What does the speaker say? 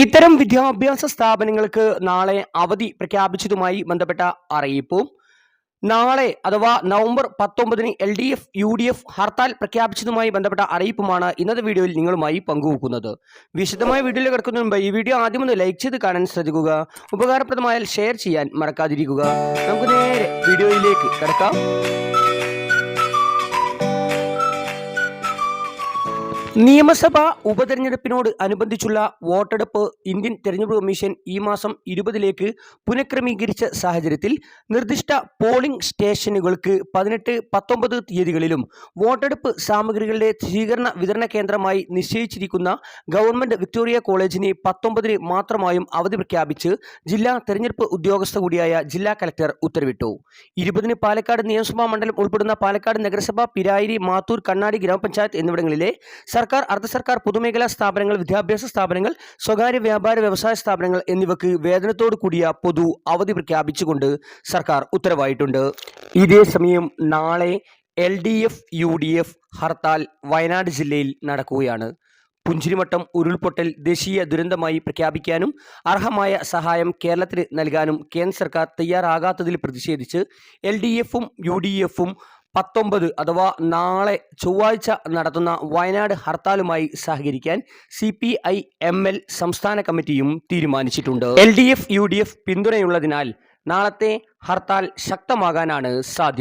ഇത്തരം വിദ്യാഭ്യാസ സ്ഥാപനങ്ങൾക്ക് നാളെ അവധി പ്രഖ്യാപിച്ചതുമായി ബന്ധപ്പെട്ട അറിയിപ്പും നാളെ അഥവാ നവംബർ പത്തൊമ്പതിന് L D F U D F hartal പ്രഖ്യാപിച്ചതുമായി ബന്ധപ്പെട്ട അറിയിപ്പുമാണ് ഇന്നത്തെ വീഡിയോയിൽ നിങ്ങളുമായി പങ്കുവെക്കുന്നത്. വിശദമായ വീഡിയോയിൽ കിടക്കുന്നതിന് മുമ്പ് ഈ വീഡിയോ ആദ്യം ഒന്ന് ലൈക്ക് ചെയ്ത് കാണാൻ ശ്രദ്ധിക്കുക. ഉപകാരപ്രദമായാൽ ഷെയർ ചെയ്യാൻ മറക്കാതിരിക്കുക. നമുക്ക് നേരെ വീഡിയോയിലേക്ക് കിടക്കാം. നിയമസഭാ ഉപതെരഞ്ഞെടുപ്പിനോട് അനുബന്ധിച്ചുള്ള വോട്ടെടുപ്പ് ഇന്ത്യൻ തെരഞ്ഞെടുപ്പ് കമ്മീഷൻ ഈ മാസം ഇരുപതിലേക്ക് പുനഃക്രമീകരിച്ച സാഹചര്യത്തിൽ നിർദ്ദിഷ്ട പോളിംഗ് സ്റ്റേഷനുകൾക്ക് പതിനെട്ട് പത്തൊമ്പത് തീയതികളിലും വോട്ടെടുപ്പ് സാമഗ്രികളുടെ സ്വീകരണ വിതരണ കേന്ദ്രമായി നിശ്ചയിച്ചിരിക്കുന്ന ഗവൺമെന്റ് വിക്ടോറിയ കോളേജിന് പത്തൊമ്പതിന് മാത്രമായും അവധി പ്രഖ്യാപിച്ച് ജില്ലാ തെരഞ്ഞെടുപ്പ് ഉദ്യോഗസ്ഥ കൂടിയായ ജില്ലാ കലക്ടർ ഉത്തരവിട്ടു. ഇരുപതിന് പാലക്കാട് നിയമസഭാ മണ്ഡലം ഉൾപ്പെടുന്ന പാലക്കാട് നഗരസഭ പിരായിരി മാത്തൂർ കണ്ണാടി ഗ്രാമപഞ്ചായത്ത് എന്നിവിടങ്ങളിലെ അർദ്ധ സർക്കാർ പൊതുമേഖലാ സ്ഥാപനങ്ങൾ വിദ്യാഭ്യാസ സ്ഥാപനങ്ങൾ സ്വകാര്യ വ്യാപാര വ്യവസായ സ്ഥാപനങ്ങൾ എന്നിവയ്ക്ക് വേതനത്തോടു കൂടിയ പൊതു അവധി പ്രഖ്യാപിച്ചുകൊണ്ട് സർക്കാർ ഉത്തരവായിട്ടുണ്ട്. ഇതേ സമയം നാളെ L D F U D F hartal Wayanad ജില്ലയിൽ നടക്കുകയാണ്. പുഞ്ചിരിമട്ടം ഉരുൾപൊട്ടൽ ദേശീയ ദുരന്തമായി പ്രഖ്യാപിക്കാനും അർഹമായ സഹായം കേരളത്തിന് നൽകാനും കേന്ദ്ര സർക്കാർ തയ്യാറാകാത്തതിൽ പ്രതിഷേധിച്ച് എൽ ഡി എഫും യു ഡി എഫും പത്തൊമ്പത് അഥവാ നാളെ ചൊവ്വാഴ്ച നടത്തുന്ന വയനാട് ഹർത്താലുമായി സഹകരിക്കാൻ C P I M L സംസ്ഥാന കമ്മിറ്റിയും തീരുമാനിച്ചിട്ടുണ്ട്. L D F U D F പിന്തുണയുള്ളതിനാൽ നാളത്തെ ഹർത്താൽ ശക്തമാകാനാണ് സാധ്യത.